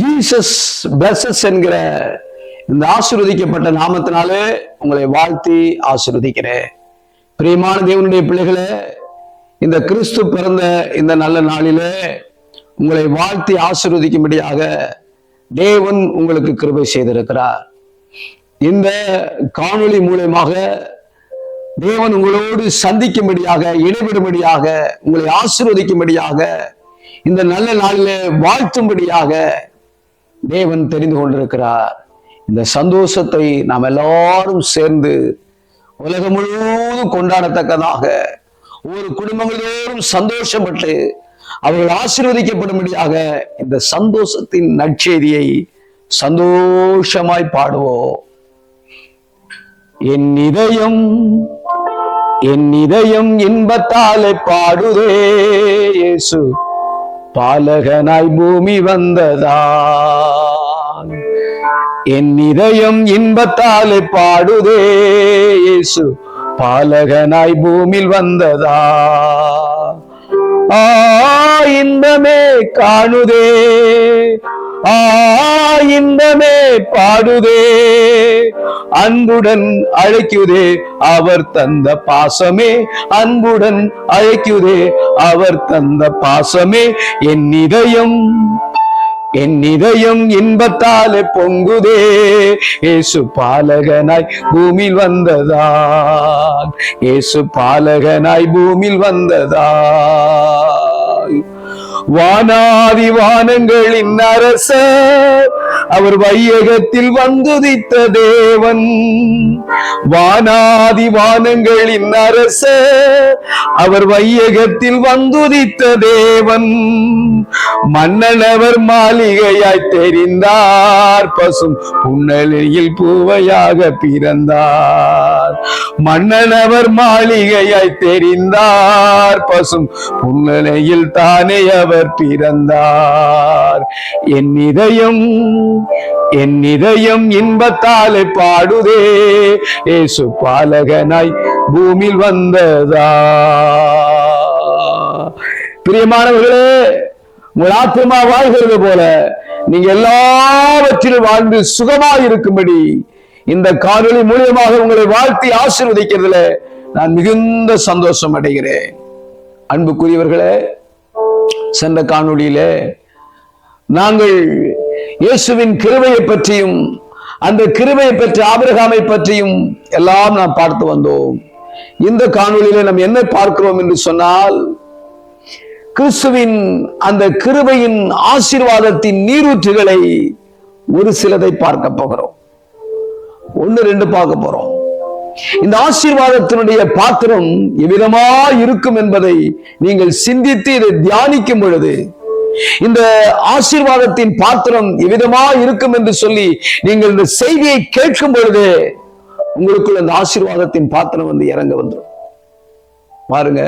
Jesus pluses என்கிற இந்த ஆசிர்வதிக்கப்பட்ட நாமத்தினாலே உங்களை வாழ்த்தி ஆசீர்வதிக்கிறேன். பிரியமான தேவனுடைய பிள்ளைகளே இந்த கிறிஸ்து பிறந்த இந்த நல்ல நாளிலே உங்களை வாழ்த்தி ஆசிர்வதிக்கும்படியாக தேவன் உங்களுக்கு கிருபை செய்திருக்கிறார். இந்த காணொளி மூலயமாக தேவன் உங்களோடு சந்திக்கும்படியாக இடைவிடும்படியாக உங்களை ஆசீர்வதிக்கும்படியாக இந்த நல்ல நாளிலே வாழ்த்தும்படியாக தேவன் தெரிந்து கொண்டிருக்கிறார். இந்த சந்தோஷத்தை நாம் எல்லாரும் சேர்ந்து உலகம் முழுவதும் கொண்டாடத்தக்கதாக ஒவ்வொரு குடும்பங்களோரும் சந்தோஷப்பட்டு அவர்கள் ஆசீர்வதிக்கப்படும்படியாக இந்த சந்தோஷத்தின் நற்செய்தியை சந்தோஷமாய் பாடுவோம். என் இதயம் என் இதயம் இன்பத்தாலே பாடுதே இயேசு. பாலகனாய் பூமி வந்ததா என் இதயம் இன்பத்தாலே பாடுதே இயேசு. பாலகனாய் பூமியில் வந்ததா ஆ இன்பமே காணுதே. ஆ இன்பமே பாடுதே. அன்புடன் அழைக்குதே அவர் தந்த பாசமே. அன்புடன் அழைக்குதே அவர் தந்த பாசமே. என் இதயம் என் இதயம் இன்பத்தாலே பொங்குதே. ஏசு பாலகனாய் பூமியில் வந்ததான் ஏசு பாலகனாய் பூமியில் வந்ததான் வானாதி வானங்களின் அரசர். அவர் வையகத்தில் வந்துதித்த தேவன். வானாதி வானங்களின் அரசர் அவர் வையகத்தில் வந்துதித்த தேவன். மன்னனவர் மாளிகையாய் தெரிந்தார் பசும் புன்னலையில் பூவையாக பிறந்தார். மன்னனவர் மாளிகையாய் தெரிந்தார் பசும் புன்னலையில் தானே அவர் பிறந்தார். என் இதயம் என் இதயம் இன்பத்தாலே பாடுதே. ஏசு பாலகனாய் பூமியில் வந்ததா. பிரியமானவர்களே உங்கள் ஆத்மா வாழ்கிறது போல நீங்க எல்லாவற்றிலும் வாழ்ந்து சுகமாய் இருக்கும்படி இந்த காணொளி மூலியமாக உங்களை வாழ்த்தி ஆசீர்வதிக்கிறதுல நான் மிகுந்த சந்தோஷம் அடைகிறேன். அன்புக்குரியவர்களே சென்ற காணொளியிலே நாங்கள் இயேசுவின் கிருவையை பற்றியும் அந்த கிருவையை பற்றி ஆபிரகாமை பற்றியும் எல்லாம் நாம் பார்த்து வந்தோம். இந்த காணொலியில நாம் என்ன பார்க்கிறோம் என்று சொன்னால் கிறிஸ்துவின் அந்த கிருபையின் ஆசீர்வாதத்தின் நீரூற்றுகளை ஒரு சிலதை பார்க்க போகிறோம். ஒன்னு ரெண்டு பார்க்க போறோம். இந்த ஆசீர்வாதத்தினுடைய பாத்திரம் எவ்விதமா இருக்கும் என்பதை நீங்கள் சிந்தித்து இதை தியானிக்கும் பொழுது இந்த ஆசீர்வாதத்தின் பாத்திரம் எவ்விதமா இருக்கும் என்று சொல்லி நீங்கள் இந்த செய்தியை கேட்கும் பொழுது உங்களுக்குள்ள இந்த ஆசீர்வாதத்தின் பாத்திரம் வந்து இறங்க வந்துடும் பாருங்க.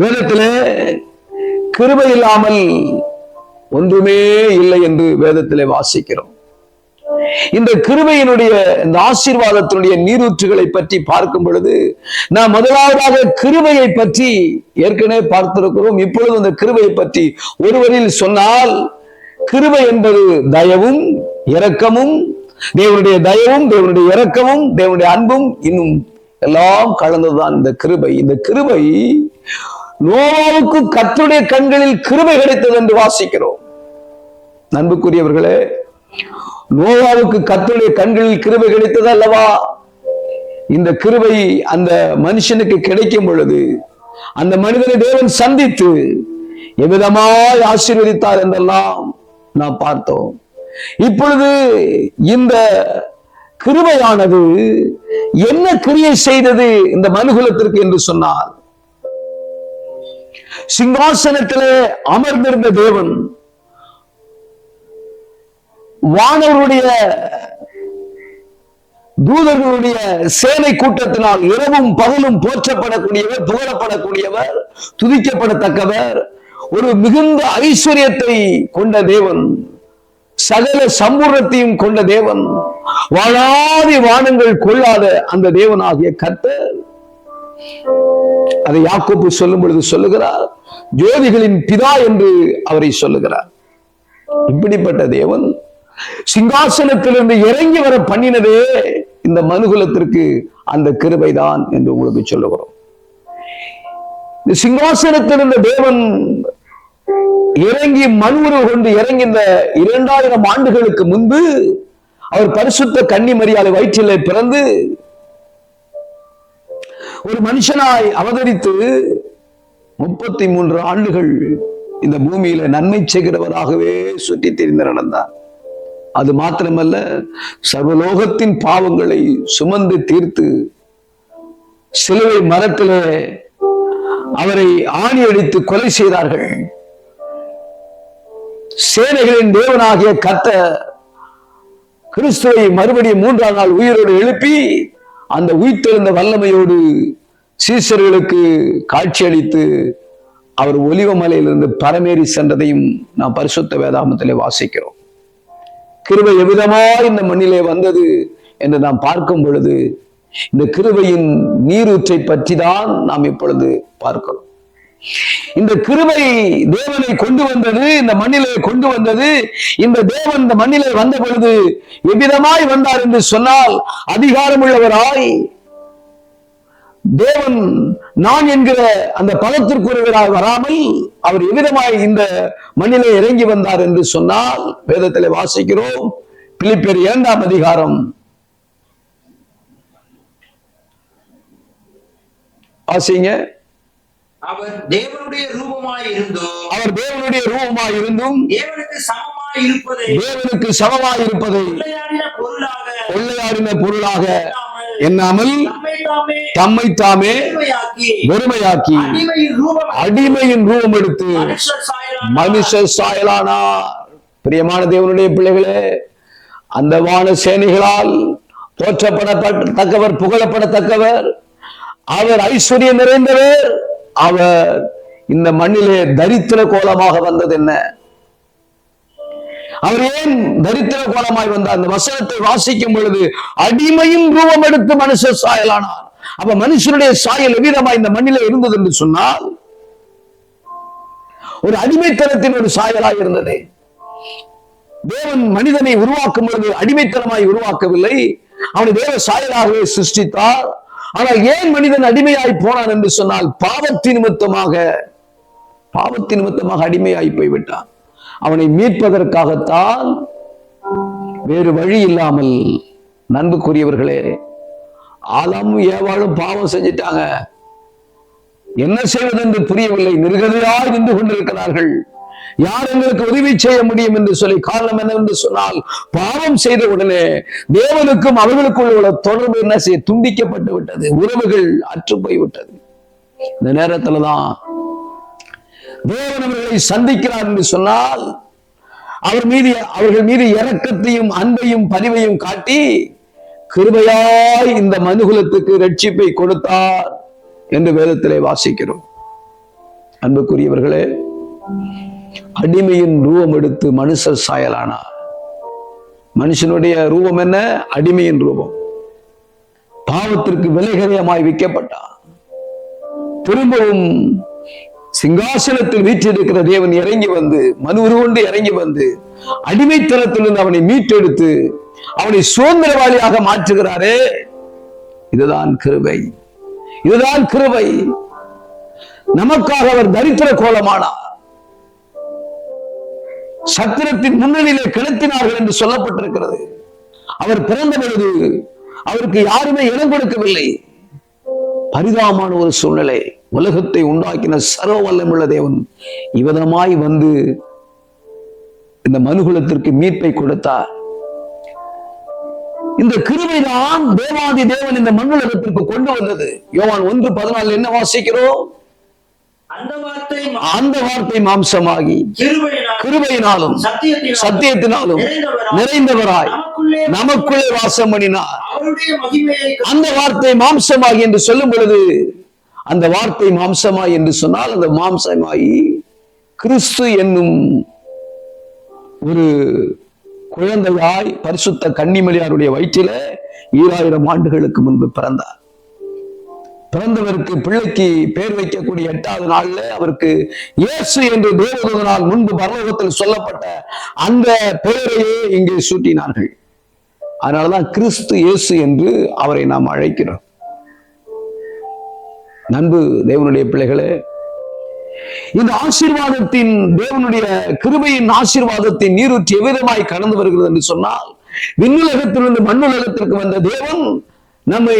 வேதத்திலே கிருபை இல்லாமல் ஒன்றுமே இல்லை என்று வேதத்திலே வாசிக்கிறோம். இந்த கிருபையினுடைய இந்த ஆசீர்வாதத்தினுடைய நீரூற்றுகளை பற்றி பார்க்கும் பொழுது நாம் முதலாவதாக கிருபையை பற்றி ஏற்கனவே பார்த்திருக்கிறோம். இப்பொழுது அந்த கிருபையை பற்றி ஒருவரில் சொன்னால் கிருபை என்பது தயவும் இரக்கமும் தேவனுடைய தயவும் தேவனுடைய இரக்கமும் தேவனுடைய அன்பும் இன்னும் எல்லாம் கலந்ததுதான் இந்த கிருபை. இந்த கிருபை நோவாவுக்கு கத்துடைய கண்களில் கிருபை கிடைத்தது என்று வாசிக்கிறோம். நண்புக்குரியவர்களே நோவாவுக்கு கத்துடைய கண்களில் கிருபை கிடைத்தது அல்லவா? இந்த கிருபை அந்த மனுஷனுக்கு கிடைக்கும் பொழுது அந்த மனிதனை தேவன் சந்தித்து எவ்விதமாய் ஆசீர்வதித்தார் என்றெல்லாம் நாம் பார்த்தோம். இப்பொழுது இந்த கிருபையானது என்ன கிரியை செய்தது இந்த மனுகுலத்திற்கு என்று சொன்னார் சிங்காசனத்திலே அமர்ந்திருந்த தேவன் வானவருடைய தூதர்களுடைய சேனை கூட்டத்தினால் இரவும் பகலும் போற்றப்படக்கூடியவர் புகழப்படக்கூடியவர் துதிக்கப்படத்தக்கவர் ஒரு மிகுந்த ஐஸ்வர்யத்தை கொண்ட தேவன் சகல சம்பூர்ணத்தையும் கொண்ட தேவன் வாழாதி வானங்கள் கொள்ளாத அந்த தேவனாகிய கத்தர் அதை யாக்கோப்பு சொல்லும் பொழுது சொல்லுகிறார் ஜோதிகளின் பிதா என்று அவரை சொல்லுகிறார். இப்படிப்பட்ட தேவன் சிங்காசனத்திலிருந்து இறங்கி வர பண்ணினதே இந்த மனுகுலத்திற்கு அந்த கிருபைதான் என்று உங்களுக்கு சொல்லுகிறோம். இந்த சிங்காசனத்திலிருந்த தேவன் இறங்கி மனுவுருவு கொண்டு இறங்கி இந்த இரண்டாயிரம் ஆண்டுகளுக்கு முன்பு அவர் பரிசுத்த கன்னி மரியாதை வயிற்றிலே பிறந்து ஒரு மனுஷனாய் அவதரித்து முப்பத்தி மூன்று ஆண்டுகள் இந்த பூமியில நன்மை செய்கிறவராகவே சுற்றி தெரிந்து நடந்தார். அது மாத்திரமல்ல சர்வலோகத்தின் பாவங்களை சுமந்து தீர்த்து சிலுவை மரத்திலே அவரை ஆணி அடித்து கொலை செய்தார்கள். சேனைகளின் தேவனாகிய கத்த கிறிஸ்துவை மறுபடியும் மூன்றாம் நாள் உயிரோடு எழுப்பி அந்த உயிர்த்தெழுந்த வல்லமையோடு சீசர்களுக்கு காட்சியளித்து அவர் ஒலிவமலையிலிருந்து பரமேறி சென்றதையும் நாம் பரிசுத்த வேதாமத்திலே வாசிக்கிறோம். கிருபை எவ்விதமாய் இந்த மண்ணிலே வந்தது என்று நாம் பார்க்கும் பொழுது இந்த கிருபையின் நீரூற்றை பற்றி தான் நாம் இப்பொழுது பார்க்கிறோம். இந்த கிருபை தேவனை கொண்டு வந்தது இந்த மண்ணிலே கொண்டு வந்தது இந்த தேவன் இந்த மண்ணிலே வந்த பொழுது எவ்விதமாய் வந்தார் என்று சொன்னால் அதிகாரமுள்ளவராய் தேவன் நான் என்கிற அந்த பதத்திற்குரியவராய் வராமல் அவர் எவ்விதமாய் இந்த மண்ணிலே இறங்கி வந்தார் என்று சொன்னால் வேதத்திலே வாசிக்கிறோம். பிலிப்பியர் இரண்டாம் அதிகாரம். வாசிங்க. அவர் தேவனுடைய ரூபமாய் இருந்தோம். அவர் தேவனுடைய ரூபமாய் இருந்தும் தேவனுக்கு சமமாய் இருப்பதை தேவனுக்கு சமமாய் இருப்பதை பொருளாக எண்ணாமல் தம்மை தாமே பெருமையாக்கி வெறுமையாக்கி அடிமையின் ரூபம் எடுத்து சாயலான மனுஷ சாயலானார். பிரியமான தேவனுடைய பிள்ளைகளே அந்த வான சேனைகளால் போற்றப்படத்தக்கவர் புகழப்படத்தக்கவர் அவர் ஐஸ்வர்யம் நிறைந்தவர் அவர் இந்த மண்ணிலே தரித்திர கோலமாக வந்தது என்ன? அவர் ஏன் தரித்திர கோலமாய் வந்தார்? அந்த வசனத்தை வாசிக்கும் பொழுது அடிமையும் ரூபம் எடுத்து மனுஷர் சாயலானார். அப்ப மனுஷனுடைய சாயல் எவ்விதமாய் இந்த மண்ணில இருந்தது என்று சொன்னால் ஒரு அடிமைத்தனத்தின் ஒரு சாயலாய் இருந்தது. தேவன் மனிதனை உருவாக்கும் பொழுது அடிமைத்தனமாய் உருவாக்கவில்லை. அவனை தேவ சாயலாகவே சிருஷ்டித்தார். ஆனால் ஏன் மனிதன் அடிமையாய் போனான் என்று சொன்னால் பாவத்தின் நிமித்தமாக பாவத்தின் நிமித்தமாக அடிமையாய் போய்விட்டான். அவனை மீட்பதற்காகத்தான் வேறு வழி இல்லாமல் நண்புக்குரியவர்களே ஆதாமும் ஏவாளும் பாவம் செஞ்சிட்டாங்க. என்ன செய்வது என்று புரியவில்லை. நிர்கதியாய் நின்று கொண்டிருக்கிறார்கள். யார் எங்களுக்கு உதவி செய்ய முடியும் என்று சொல்லி காரணம் என்னவென்று சொன்னால் பாவம் செய்த உடனே தேவனுக்கும் அவர்களுக்குள் உள்ள தொடர்பு என்ன செய்ய துண்டிக்கப்பட்டு விட்டது. உறவுகள் அற்று போய்விட்டது இந்த நேரத்துலதான் தேவன் அவர்களை சந்திக்கிறார் என்று சொன்னால் அவர் மீது அவர்கள் மீது இரக்கத்தையும் அன்பையும் பரிவையும் காட்டி கிருபையாய் இந்த மனுகுலத்துக்கு ரட்சிப்பை கொடுத்தார் என்று வேதத்திலே வாசிக்கிறோம். அன்புக்குரியவர்களே அடிமையின் ரூபம் எடுத்து மனுஷர் சாயலானார். மனுஷனுடைய ரூபம் என்ன? அடிமையின் ரூபம். பாவத்திற்கு விலைகரியமாய் விற்கப்பட்டார். திரும்பவும் சிங்காசனத்தில் வீற்றிருக்கிற தேவன் இறங்கி வந்து மனு உருவொண்டு இறங்கி வந்து அடிமைத்தனத்திலிருந்து அவனை மீட்டெடுத்து அவனை சுதந்திரவாளியாக மாற்றுகிறாரே. இதுதான் கிருபை. இதுதான் கிருபை. நமக்காக அவர் தரித்திர கோலமானார். சத்திரத்தின் முன்னணியிலே கிளத்தினார்கள் என்று சொல்லப்பட்டிருக்கிறது. அவர் பிறந்த பொழுது அவருக்கு யாருமே இடம் கொடுக்கவில்லை. பரிதாபமான ஒரு சூழ்நிலை. உலகத்தை உண்டாக்கின சர்வ வல்லமுள்ள தேவன். இவ்விதமாய் வந்து இந்த மனுகுலத்திற்கு மீட்பை கொடுத்தார். இந்த கிருபைதான் தேவாதி தேவன் இந்த மண்ணுலகத்திற்கு கொண்டு வந்தது. யோவான் ஒன்று பதினாலு என்ன வாசிக்கிறோம்? அந்த வார்த்தை மாம்சமாகி கிருபையினால் கிருபையினாலும் சத்தியத்தினால் சத்தியத்தினாலும் நிறைந்தவராய் நமக்குள்ளே வாசம் பண்ணினார். அந்த வார்த்தை மாம்சமாகி என்று சொல்லும் பொழுது அந்த வார்த்தை மாம்சமாய் என்று சொன்னால் அந்த மாம்சமாயி கிறிஸ்து என்னும் ஒரு குழந்தையாய் பரிசுத்த கன்னிமலையாருடைய வயிற்றில ஈராயிரம் ஆண்டுகளுக்கு முன்பு பிறந்தார். பிறந்தவருக்கு பிள்ளைக்கு பேர் வைக்கக்கூடிய எட்டாவது நாள்ல அவருக்கு இயேசு என்று தேவதனால் முன்பு பரலோகத்தில் சொல்லப்பட்ட அந்த பெயரையே இங்கே சூட்டினார்கள். அதனாலதான் கிறிஸ்து இயேசு என்று அவரை நாம் அழைக்கிறோம். நண்பு தேவனுடைய பிள்ளைகளே இந்த ஆசீர்வாதத்தின் தேவனுடைய கிருபையின் ஆசீர்வாதத்தின் நீரூற்றி எவ்விதமாய் கடந்து வருகிறது என்று சொன்னால் விண்ணுலகத்திலிருந்து மண்ணுலகத்திற்கு வந்த தேவன் நம்மை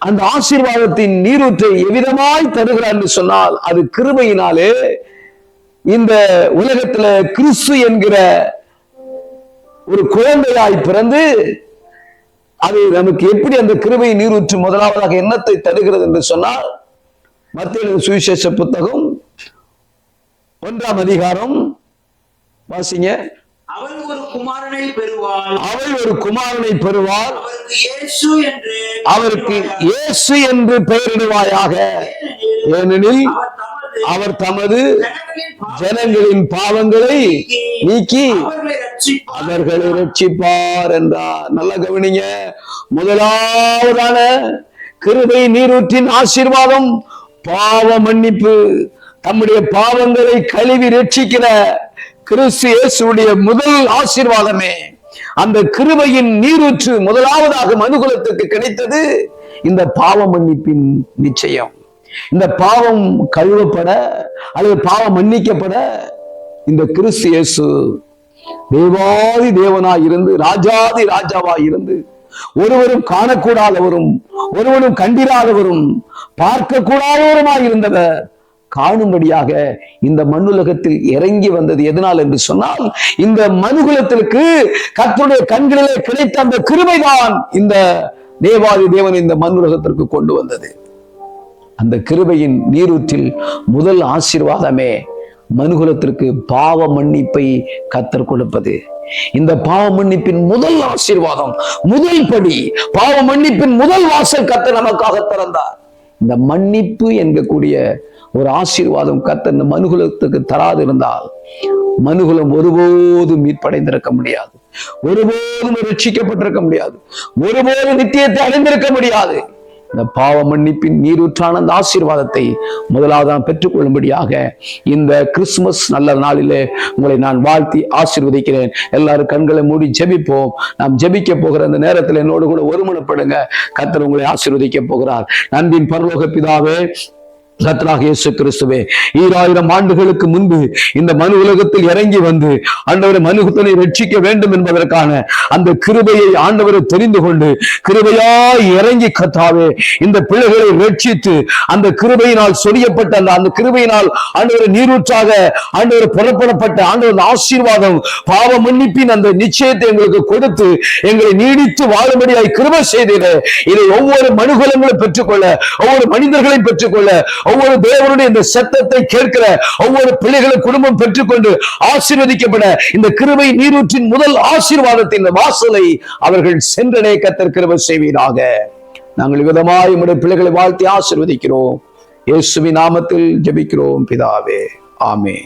அந்த ஆசீர்வாதத்தின் நீரூற்றை எவ்விதமாய் தருகிறார் என்று சொன்னால் அது கிருபையினாலே இந்த உலகத்துல கிறிஸ்து என்கிற ஒரு குழந்தையாய் பிறந்து அது நமக்கு எப்படி அந்த கிருபை நீரூற்று முதலாவதாக எண்ணத்தை தருகிறது என்று சொன்னால் மத்திய சுவிசேஷ புத்தகம் ஒன்றாம் அதிகாரம் வாசிங்க. அவள் ஒரு குமாரனை பெறுவாள். அவள் ஒரு குமாரனை பெறுவார் அவருக்கு இயேசு என்று அவருக்கு இயேசு என்று பெயரிடுவாயாக. ஏனெனில் அவர் தமது ஜனங்களின் பாவங்களை நீக்கி அவர்களை ரட்சிப்பார் அவர்களை ரட்சிப்பார் என்றார். நல்ல கவனிங்க. முதலாவதான கிருபை நீரூற்றின் ஆசீர்வாதம் பாவ மன்னிப்பு தம்முடைய பாவங்களை கழுவி ரட்சிக்கிற கிறிஸ்து இயேசுடைய முதல் ஆசீர்வாதமே. அந்த கிருபையின் நீரூற்று முதலாவதாக மனுகுலத்துக்கு கிடைத்தது இந்த பாவ மன்னிப்பின் நிச்சயம். இந்த பாவம் கழுவப்பட அல்லது பாவம் மன்னிக்கப்பட இந்த கிறிஸ்து இயேசு தேவாதி தேவனா இருந்து ராஜாதி ராஜாவா இருந்து ஒருவரும் காணக்கூடாதவரும் ஒருவரும் கண்டிராதவரும் பார்க்க கூடாதவருமாய் இருந்தவர் காணும்படியாக இந்த மண்ணுலகத்தில் இறங்கி வந்தது எதனால் என்று சொன்னால் இந்த மனுகுலத்திற்கு கர்த்தருடைய கண்களிலே கிடைத்த அந்த கிருமைதான் இந்த தேவாதி தேவன் இந்த மண்ணுலகத்திற்கு கொண்டு வந்தது. அந்த கிருபையின் நீரூற்றில் முதல் ஆசீர்வாதமே மனுகுலத்திற்கு பாவ மன்னிப்பை கத்தர் கொடுப்பது. இந்த பாவ மன்னிப்பின் முதல் ஆசீர்வாதம் முதல் படி பாவ மன்னிப்பின் முதல் வாசல் கத்தர் நமக்காக திறந்தார். இந்த மன்னிப்பு என்கக்கூடிய ஒரு ஆசீர்வாதம் கத்த இந்த மனுகுலத்துக்கு தராது இருந்தால் மனுகுலம் ஒருபோதும் மீட்படைந்திருக்க முடியாது. ஒருபோதும் ரட்சிக்கப்பட்டிருக்க முடியாது. ஒருபோதும் நித்தியத்தை அடைந்திருக்க முடியாது. இந்த பாவ மன்னிப்பின் நீரூற்றான அந்த ஆசீர்வாதத்தை முதலாவது நான் பெற்றுக்கொள்ளும்படியாக இந்த கிறிஸ்துமஸ் நல்ல நாளிலே உங்களை நான் வாழ்த்தி ஆசீர்வதிக்கிறேன். எல்லாரும் கண்களை மூடி ஜெபிப்போம். நாம் ஜெபிக்க போகிற அந்த நேரத்தில் என்னோடு கூட ஒருமனப்படுங்க. கர்த்தர் உங்களை ஆசீர்வதிக்க போகிறார். நன்பின் பரலோக பிதாவே கர்த்தராக இயேசு கிறிஸ்துவே ஈராயிரம் ஆண்டுகளுக்கு முன்பு இந்த மனு உலகத்தில் இறங்கி வந்து ஆண்டவரை மனுகுத்தனை ரட்சிக்க வேண்டும் என்பதற்கான அந்த கிருபையை ஆண்டவரை தெரிந்து கொண்டு கிருபையாய் இறங்கி கத்தாவே இந்த பிள்ளைகளை ரட்சித்து அந்த கிருபையினால் சொரியப்பட்ட அந்த அந்த கிருபையினால் ஆண்டவரை நீரூற்றாக ஆண்டவர் புறப்படப்பட்ட ஆண்டவர் ஆசீர்வாதம் பாவ மன்னிப்பின் அந்த நிச்சயத்தை எங்களுக்கு கொடுத்து எங்களை நீடித்து வாழும்படியாய் கிருபை செய்தீரே. இதை ஒவ்வொரு மனுகுலங்களும் பெற்றுக்கொள்ள ஒவ்வொரு மனிதர்களையும் பெற்றுக்கொள்ள ஒவ்வொரு தேவனுடைய இந்த சத்தத்தை கேட்கிற ஒவ்வொரு பிள்ளைகளும் குடும்பம் பெற்றுக்கொண்டு ஆசீர்வதிக்கப்பட இந்த கிருபை நீரூற்றின் முதல் ஆசீர்வாதத்தின் வாசலை அவர்கள் சென்றடைய கத்தர் கிருபை செய்வீராக. நாங்கள் விதமாய் உடைய பிள்ளைகளை வாழ்த்தி ஆசிர்வதிக்கிறோம். இயேசுவி நாமத்தில் ஜெபிக்கிறோம் பிதாவே. ஆமே